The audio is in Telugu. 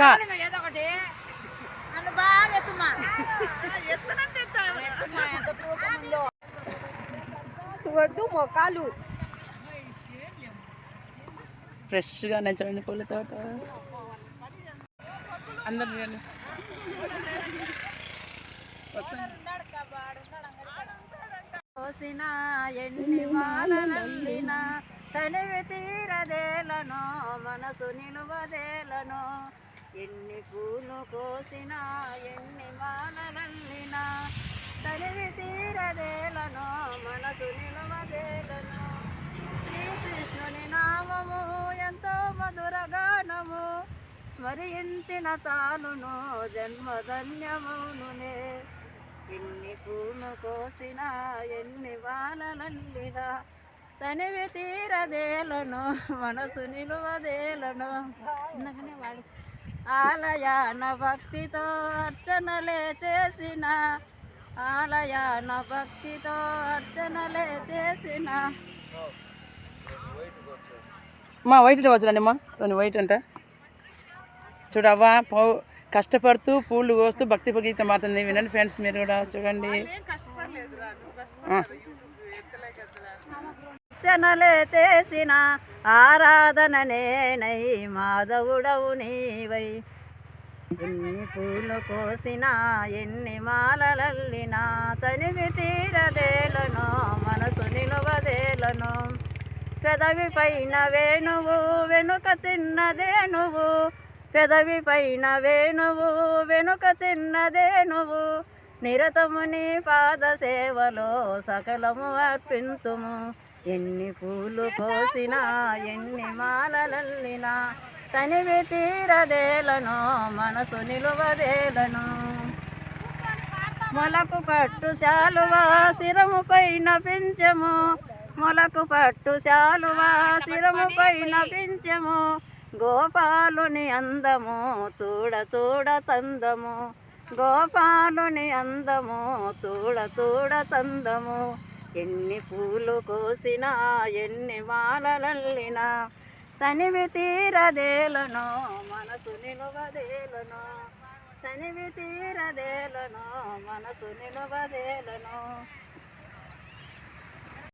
అక్క వద్దు మొక్కలు ఫ్రెష్గా చూడండి పూల తోట. అందరు. కోసిన ఎన్ని వానలల్లిన తనివి తీరదేలను మనసు నిలువదేలను ఎన్ని పూలు కోసినా ఎన్ని వానలల్లిన తనివి తీరదేలను మనసు నిలువదేలను. శ్రీకృష్ణుని నామము ఎంతో మధుర గానము. స్మరించిన చాలును జన్మధన్యమౌనునే. ఎన్ని పూలు కోసినా ఎన్ని వానలల్లినా తనివి తీరదేలను మనసు నిలువదేలను. చిన్నగానే వాడు. ఆలయాన భక్తితో అర్చనలే చేసిన ఆలయాన భక్తితో అర్చనలే చేసిన. అమ్మా వైట్ వచ్చరండి అమ్మా. రెండు వైట్ అంట. చూడవ్వా పౌ కష్టపడుతూ పూలు కోస్తూ భక్తి గీతం మారుతుంది వినండి ఫ్రెండ్స్ మీరు కూడా చూడండి. అర్చనలే చేసిన ఆరాధన నేనై మాధవుడవు నీవై. ఎన్ని పూలు కోసిన ఎన్ని మాలలల్లినా తనివి తీరదేలను మనసు నిలువదేలను. పెదవి పైన వేణువు వెనుక చిన్నదేనువు పెదవి పైన వేణువు వెనుక చిన్నదేనువు నిరతము నీ పాద సేవలో సకలము అర్పింతుము. ఎన్ని పూలు కోసినా ఎన్ని మాలలల్లినా తనివి తీరదేలను మనసు నిలువదేలను. మొలకు పట్టు శాలువా శిరము పైన పెంచము. మొలకు పట్టు శాలువా శిరము పైన పెంచము. గోపాలుని అందము చూడ చూడ చందము. గోపాలుని అందము చూడ చూడ చందము. ఎన్ని పూలు కోసినా ఎన్ని మాలలల్లినా తనివి తీరదేలను మనసు నిలువదేలను తనివి తీరదేలను మనసు నిలువదేలను.